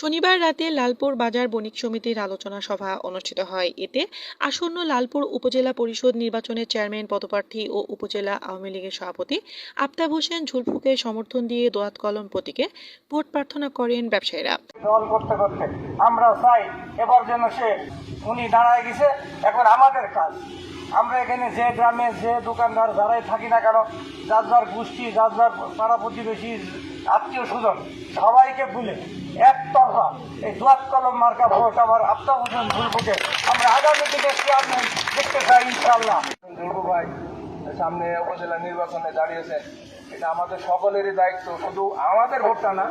শনিবার রাতে লালপুর বাজার বণিক সমিতির আলোচনা সভা অনুষ্ঠিত হয়। এতে আসন্ন লালপুর উপজেলা পরিষদ নির্বাচনের চেয়ারম্যান, পদপ্রার্থী ও উপজেলা আওয়ামী লীগের সভাপতি আফতাব হোসেন ঝুলফুকে সমর্থন দিয়ে দোয়াত কলম প্রতীকে ভোট প্রার্থনা করেন ব্যবসায়ীরা। করতে আমরা চাই এবার যেন সে উনি দাঁড়ায় গেছে, এখন আমাদের কাজ। আমরা এখানে যে গ্রামে যে দোকানদার যারাই থাকি না কেন, যার যার গোষ্ঠী, যার যার পাড়া প্রতিবেশী, আত্মীয় স্বজন, সবাইকে ভুলে একতরফা এই দোয়াত কলম মার্কা ভোট আমার আত্মা হোসেন ভুলপুকে আমরা আগামী দিনে চেয়ারম্যান দেখতে চাই ইনশাল্লাহ দুর্গু ভাই, সামনে উপজেলা নির্বাচনে দাঁড়িয়েছেন এটা আমাদের সকলেরই দায়িত্ব, শুধু আমাদের ভোটটা না,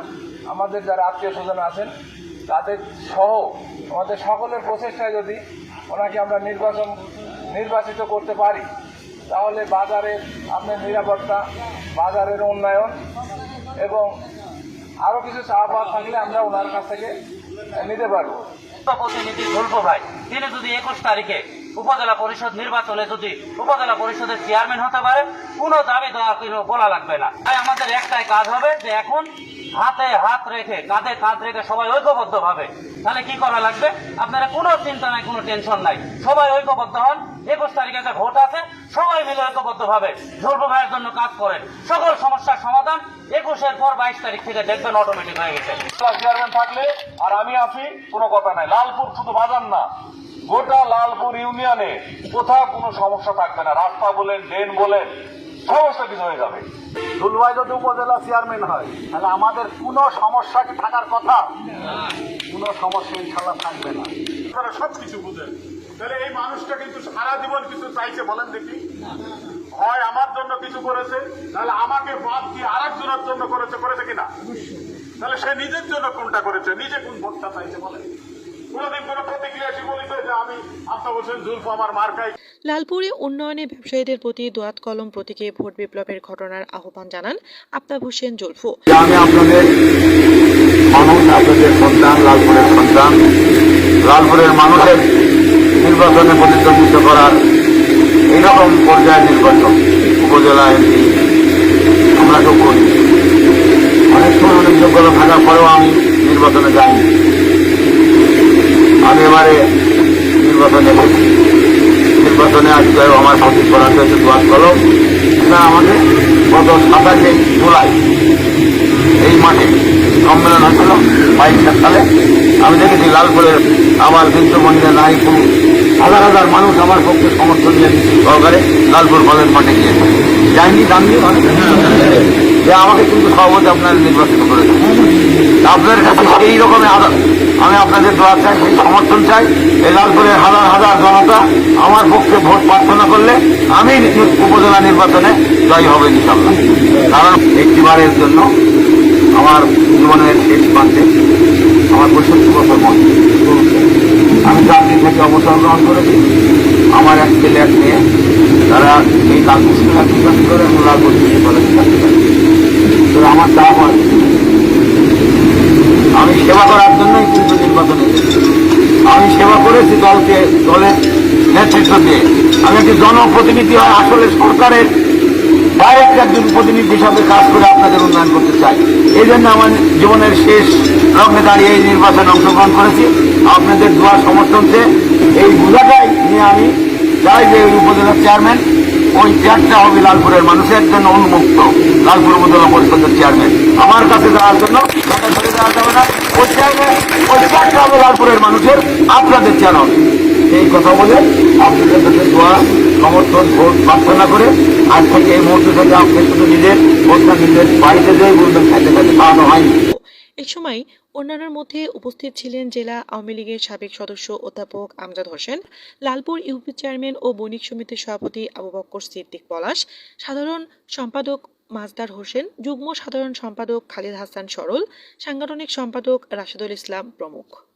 আমাদের যারা আত্মীয় স্বজন আছেন, তাদের সহ আমাদের সকলের প্রচেষ্টায় যদি ওনাকে আমরা নির্বাচন নির্বাচিত করতে পারি, তাহলে বাজারের আপনার নিরাপত্তা, বাজারের উন্নয়ন এবং আরও কিছু চাপ থাকলে আমরা ওনার কাছ থেকে নিতে পারব। প্রতিনিধি গল্প ভাই, তিনি যদি একুশ তারিখে উপজেলা পরিষদ নির্বাচনে যদি উপজেলা পরিষদের চেয়ারম্যান হতে পারে কোনো দাবি দেওয়া বলা লাগবে না। তাই আমাদের একটাই কাজ হবে যে এখন হাতে হাত রেখে, কাঁধে কাঁধ রেখে সবাই ঐক্যবদ্ধ ভাবে তাহলে কি করা লাগবে? আপনারা কোনো চিন্তা নাই, কোনো টেনশন নাই। সবাই ঐক্যবদ্ধ হন। একুশ তারিখে যে ভোট আছে। সবাই মিলে ঐক্যবদ্ধ ভাবে ঝুলপো ভাইয়ের জন্য কাজ করেন। সকল সমস্যার সমাধান একুশের পর বাইশ তারিখ থেকে দেখবেন অটোমেটিক হয়ে গেছে। চেয়ারম্যান থাকলে আর আমি আছি, কোনো কথা নাই। লালপুর শুধু বাজার না, গোটা লালপুর ইউনিয়নে কোথাও কোনো সমস্যা থাকবে না। রাস্তা বলেন, ড্রেন বলেন সমস্ত কিছু হয়ে যাবে। দুলভাই যদি উপজেলা চেয়ারম্যান হয় তাহলে আমাদের কোনো সমস্যা কি থাকার কথা? কোনো সমস্যা ইনশাল্লাহ থাকবে না। আপনারা সব কিছু বুঝেন। তাহলে এই মানুষটা কিন্তু সারা জীবন কিছু চাইছে বলেন দেখি। হয় আমার জন্য কিছু করেছে তাহলে আমাকে বাদ দিয়ে আর একজনের জন্য করেছে করেছে কিনা? তাহলে সে নিজের জন্য কোনটা করেছে? নিজে কোন ভোটটা চাইছে বলেন। কোনোদিন কোনো প্রতিক্রিয়া এসে বলিছে যে আমি আফতাব হোসেন জুলফু আমার মার্কায় লালপুরে উন্নয়নে ব্যবসায়ীদের প্রতি দোয়াত কলম প্রতীকে ভোট বিপ্লবের ঘটনার আহ্বান জানান আফতাব হোসেন জুলফু। আমি আপনাদের মানুষ, আপনাদের সন্তান, লালপুরের সন্তান। লালপুরের মানুষের নির্বাচনে প্রতিদ্বন্দ্বিত করার এইরকম পর্যায়ের নির্বাচন, উপজেলা এমপি, আমরা কেউ করি অনেক সময় অনেক যোগ্যতা থাকার পরেও আমি নির্বাচনে যাইনি। আমি এবারে নির্বাচনে নির্বাচনে আজকে আমার প্রতি করা হয়েছে দোয়ার কলম। এটা আমাকে গত সাতাশে জুলাই এই মাঠে সম্মেলন হয়েছিল বাইশটা সালে। আমি দেখেছি লালপুরের আমার বৃদ্ধমন্দিরে নারী পুরুষ হাজার হাজার মানুষ আমার পক্ষে সমর্থন দিয়ে সহকারে লালপুর কলেজ মাঠে গিয়েছে। যায়নি দাম যে আমাকে কিন্তু সভাপতি আপনারা নির্বাচিত করেছেন। আপনার কাছে সেই রকমের আদর আমি আপনাদের দোয়া চাই সমর্থন চাই। এই লালপুরের হাজার হাজার জনতা আমার পক্ষে ভোট প্রার্থনা করলে আমি উপজেলা নির্বাচনে জয়ী হবে ইনশাল্লাহ কারণ একটিবারের জন্য আমার জীবনের শেষ প্রান্তে আমার পঁয়ষট্টি বছর মনে আমি চাকরি থেকে অবসর গ্রহণ করেছি। আমার এক ছেলে, এক মেয়ে, তারা এই লালপুর চাকরি করে এবং লালপুর কলেজে চাকরি করে। আমার চাপ আছে আমি সেবা করার জন্যই নির্বাচনে আমি সেবা করেছি দলকে, দলের নেতৃত্ব দিয়ে। আমি একটি জনপ্রতিনিধি হয় আসলে সরকারের ডাইরেক্ট একজন প্রতিনিধি হিসাবে কাজ করে আপনাদের উন্নয়ন করতে চাই। এই জন্য আমার জীবনের শেষ লগ্নে দাঁড়িয়ে এই নির্বাচনে অংশগ্রহণ করেছি। আপনাদের দোয়া সমর্থন চেয়ে এই বোঝাটাই নিয়ে আমি চাই যে এই উপজেলার চেয়ারম্যান, ওই চেয়ারটা হবে লালপুরের মানুষের জন্য উন্মুক্ত লালপুর উপজেলা পরিষদের চেয়ারম্যান। আমার কাছে যাওয়ার জন্য দেওয়া যাবে না। ওই মানুষের আপনাদের চেয়ার এই কথা বলে আপনাদের কাছে দোয়া, সমর্থন, ভোট প্রার্থনা করে আজ থেকে এই মুহূর্তে থেকে আপনি শুধু নিজের ভোটটা নিজের বাড়িতে যেয়ে বলবেন, খাইতে খাইতে খাওয়ানো হয়নি। এ সময় অন্যান্যের মধ্যে উপস্থিত ছিলেন জেলা আওয়ামী লীগের সাবেক সদস্য অধ্যাপক আমজাদ হোসেন, লালপুর ইউপি চেয়ারম্যান ও বণিক সমিতির সভাপতি আবু বক্কর সিদ্দিক পলাশ, সাধারণ সম্পাদক মাজদার হোসেন যুগ্ম সাধারণ সম্পাদক খালিদ হাসান সরল সাংগঠনিক সম্পাদক রাশেদুল ইসলাম প্রমুখ।